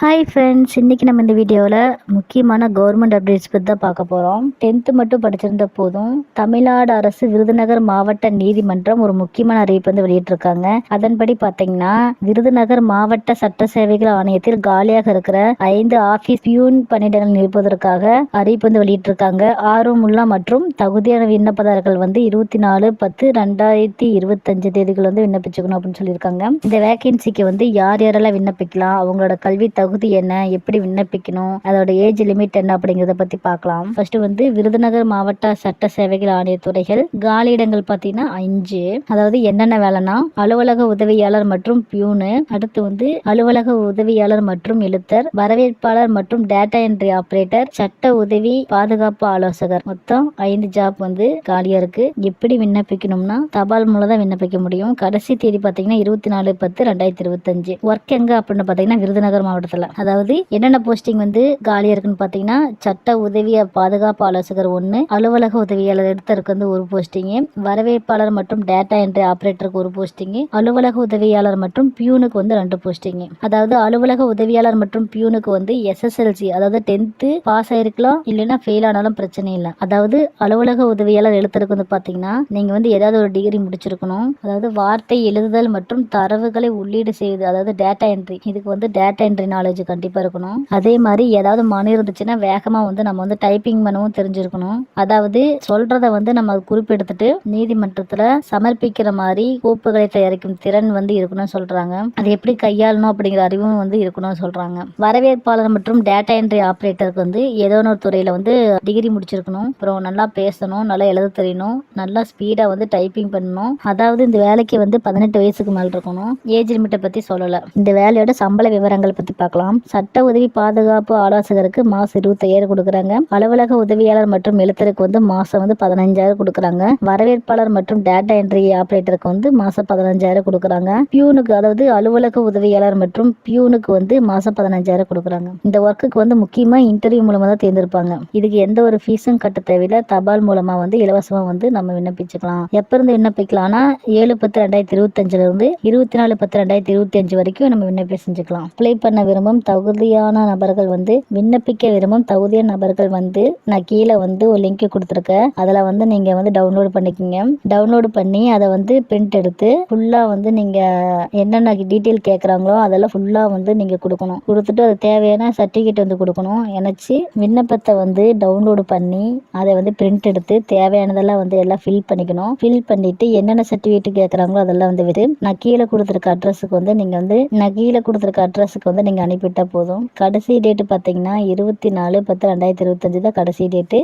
Hi friends இன்றைக்கி நம்ம இந்த வீடியோவில் முக்கியமான கவர்மெண்ட் அப்டேட்ஸ் பற்றி தான் பார்க்க போகிறோம் டென்த்து மட்டும் படிச்சிருந்த போதும். தமிழ்நாடு அரசு விருதுநகர் மாவட்ட நீதிமன்றம் ஒரு முக்கியமான அறிவிப்பு வந்து வெளியிட்டிருக்காங்க. அதன்படி பார்த்தீங்கன்னா விருதுநகர் மாவட்ட சட்ட சேவைகள் ஆணையத்தில் காலியாக இருக்கிற ஐந்து ஆஃபீஸ் பியூன் பணியிடங்கள் நிரப்புவதற்காக அறிவிப்பு வந்து வெளியிட்டிருக்காங்க. ஆர்வமுல்லா மற்றும் தகுதியான விண்ணப்பதாரர்கள் வந்து இருபத்தி நாலு பத்து ரெண்டாயிரத்தி இருபத்தஞ்சு தேதிகள் வந்து விண்ணப்பிச்சுக்கணும் அப்படின்னு சொல்லியிருக்காங்க. இந்த வேகன்சிக்கு வந்து யார் யாரெல்லாம் விண்ணப்பிக்கலாம்? அவங்களோட கல்வி தகுதி என்ன? எப்படி விண்ணப்பிக்கணும்? அதோட ஏஜ் லிமிட் என்ன அப்படிங்கிறத பத்தி பார்க்கலாம். ஃபர்ஸ்ட் வந்து விருதுநகர் மாவட்ட சட்ட சேவைகள் ஆணையத்துறைகள். காலியிடங்கள் பார்த்தீங்கன்னா அஞ்சு அதாவது என்னென்ன வேலைனா அலுவலக உதவியாளர் மற்றும் பியூனு. அடுத்து வந்து அலுவலக உதவியாளர் மற்றும் எழுத்தர் வரவேற்பாளர் மற்றும் டேட்டா என்ட்ரி ஆபரேட்டர் சட்ட உதவி பாதுகாப்பு ஆலோசகர். மொத்தம் ஐந்து ஜாப் வந்து காலியா இருக்கு. எப்படி விண்ணப்பிக்கணும்னா தபால் மூலம் தான் விண்ணப்பிக்க முடியும். கடைசி தேதி பார்த்தீங்கன்னா இருபத்தி நாலு பத்து ரெண்டாயிரத்தி இருபத்தஞ்சு. ஒர்க் எங்க அப்படின்னு பார்த்தீங்கன்னா விருதுநகர் மாவட்டத்தில் அதாவது என்னென்ன போஸ்டிங் வந்து காலியாக இருக்குன்னு பார்த்தீங்கன்னா சட்ட உதவிய பாதுகாப்பு ஆலோசகர் ஒன்று அலுவலக உதவியாளர் எடுத்தருக்கு வந்து ஒரு போஸ்டிங்கு வரவேற்பாளர் மற்றும் டேட்டா என்ட்ரி ஆப்ரேட்டருக்கு ஒரு போஸ்டிங்கு அலுவலக உதவியாளர் மற்றும் பியூனுக்கு வந்து ரெண்டு போஸ்டிங்கு அதாவது அலுவலக உதவியாளர் மற்றும் பியூனுக்கு வந்து எஸ்எஸ்எல்சி அதாவது டென்த்து பாஸ் ஆயிருக்கலாம் இல்லைன்னா ஃபெயில் ஆனாலும் பிரச்சனை இல்லை. அதாவது அலுவலக உதவியாளர் எழுத்தருக்கு வந்து பார்த்தீங்கன்னா நீங்கள் வந்து ஏதாவது ஒரு டிகிரி முடிச்சிருக்கணும். அதாவது வார்த்தை எழுதுதல் மற்றும் தரவுகளை உள்ளீடு செய்வது அதாவது டேட்டா என்ட்ரி இதுக்கு வந்து டேட்டா என்ட்ரி நாலேஜ் கண்டிப்பாக இருக்கணும். அதே மாதிரி ஏதாவது மனு இருந்துச்சுன்னா வேகமாக வந்து நம்ம வந்து டைப்பிங் பண்ணவும் தெரிஞ்சிருக்கணும். அதாவது சொல்றத வந்து நம்ம குறிப்பெடுத்துட்டு நீதிமன்றத்தில் சமர்ப்பிக்கிற மாதிரி கோப்புகளை தயாரிக்கும் திறன் வந்து இருக்கணும்னு சொல்றாங்க. அது எப்படி கையாளணும் அப்படிங்கிற அறிவும் வந்து இருக்கணும்னு சொல்றாங்க. வரவேற்பாளர் மற்றும் டேட்டா என்ட்ரி ஆப்ரேட்டருக்கு வந்து ஏதோ ஒரு துறையில வந்து டிகிரி முடிச்சிருக்கணும். அப்புறம் நல்லா பேசணும் நல்லா எழுத தெரியணும் நல்லா ஸ்பீடா வந்து டைப்பிங் பண்ணணும். அதாவது இந்த வேலைக்கு வந்து பதினெட்டு வயசுக்கு மேல் இருக்கணும். ஏஜ் லிமிட்டை பத்தி சொல்லல. இந்த வேலையோட சம்பள விவரங்கள் பத்தி பார்க்கலாம். சட்ட உதவி பாதுகாப்பு ஆலோசகருக்கு மாசம் இருபத்தையாயிரம் கொடுக்குறாங்க. அலுவலக உதவியாளர் மற்றும் எழுத்தருக்கு வந்து மாசம் வந்து பதினஞ்சாயிரம் கொடுக்குறாங்க. வரவேற்பாளர் மற்றும் டேட்டா என்ட்ரி ஆபரேட்டருக்கு வந்து மாசம் பதினஞ்சாயிரம் கொடுக்குறாங்க. பியூனுக்கு அதாவது அலுவலக உதவியாளர் மற்றும் பியூனுக்கு வந்து மாசம் பதினஞ்சாயிரம் கொடுக்குறாங்க. இந்த ஒர்க்குக்கு வந்து முக்கியமா இன்டர்வியூ மூலமா தான் தேர்ந்தெடுப்பாங்க. இதுக்கு எந்த ஒரு ஃபீஸும் கட்ட தேவையில்லை. தபால் மூலமா வந்து இலவசமா வந்து நம்ம விண்ணப்பிச்சுக்கலாம். எப்ப இருந்து விண்ணப்பிக்கலாம்னா ஏழு பத்து ரெண்டாயிரத்தி இருபத்தஞ்சுல இருந்து இருபத்தி நாலு பத்து ரெண்டாயிரத்தி இருபத்தி அஞ்சு வரைக்கும் நம்ம விண்ணப்பம் செஞ்சுக்கலாம். அப்ளை பண்ண விரும்பும் தகுதியான நபர்கள் வந்து விண்ணப்பிக்க விரும்பும் தகுதியான நபர்கள் வந்து நான் கீழே வந்து ஒரு லிங்க் கொடுத்துருக்கேன். அதில் வந்து நீங்கள் வந்து டவுன்லோட் பண்ணிக்கோங்க. டவுன்லோடு பண்ணி அதை வந்து பிரிண்ட் எடுத்து ஃபுல்லாக வந்து நீங்கள் என்னென்ன டீட்டெயில் கேட்குறாங்களோ அதெல்லாம் ஃபுல்லாக வந்து நீங்கள் கொடுக்கணும். கொடுத்துட்டு அது தேவையான சர்டிஃபிகேட் வந்து கொடுக்கணும். இணைச்சி விண்ணப்பத்தை வந்து டவுன்லோடு பண்ணி அதை வந்து பிரிண்ட் எடுத்து தேவையானதெல்லாம் வந்து எல்லாம் ஃபில் பண்ணிக்கணும். ஃபில் பண்ணிவிட்டு என்னென்ன சர்டிஃபிகேட் கேட்குறாங்களோ அதெல்லாம் வந்து விட்டு நான் கீழே கொடுத்துருக்க அட்ரஸுக்கு வந்து நீங்கள் வந்து நான் கீழே கொடுத்துருக்க அட்ரஸுக்கு வந்து நீங்கள் அனுப்பிவிட்டால் போதும். கடைசி டேட்டு பார்த்தீங்கன்னா இருபத்தி நாலு பத்து ரெண்டாயிரத்தி இருபத்தஞ்சு தான் கடைசி டேட்டு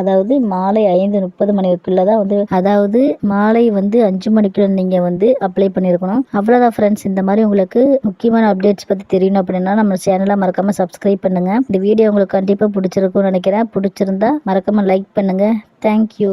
அதாவது மாலை ஐந்து முப்பது மணிக்குள்ளே தான் வந்து அதாவது மாலை வந்து அஞ்சு மணிக்குள்ள நீங்கள் வந்து அப்ளை பண்ணியிருக்கணும் அவ்வளோதான் ஃப்ரெண்ட்ஸ் இந்த மாதிரி உங்களுக்கு முக்கியமான அப்டேட்ஸ் பற்றி தெரியணும் அப்படின்னா நம்ம சேனலை மறக்காமல் சப்ஸ்கிரைப் பண்ணுங்கள் இந்த வீடியோ உங்களுக்கு கண்டிப்பாக பிடிச்சிருக்கும்னு நினைக்கிறேன். பிடிச்சிருந்தா மறக்காமல் லைக் பண்ணுங்கள் தேங்க்யூ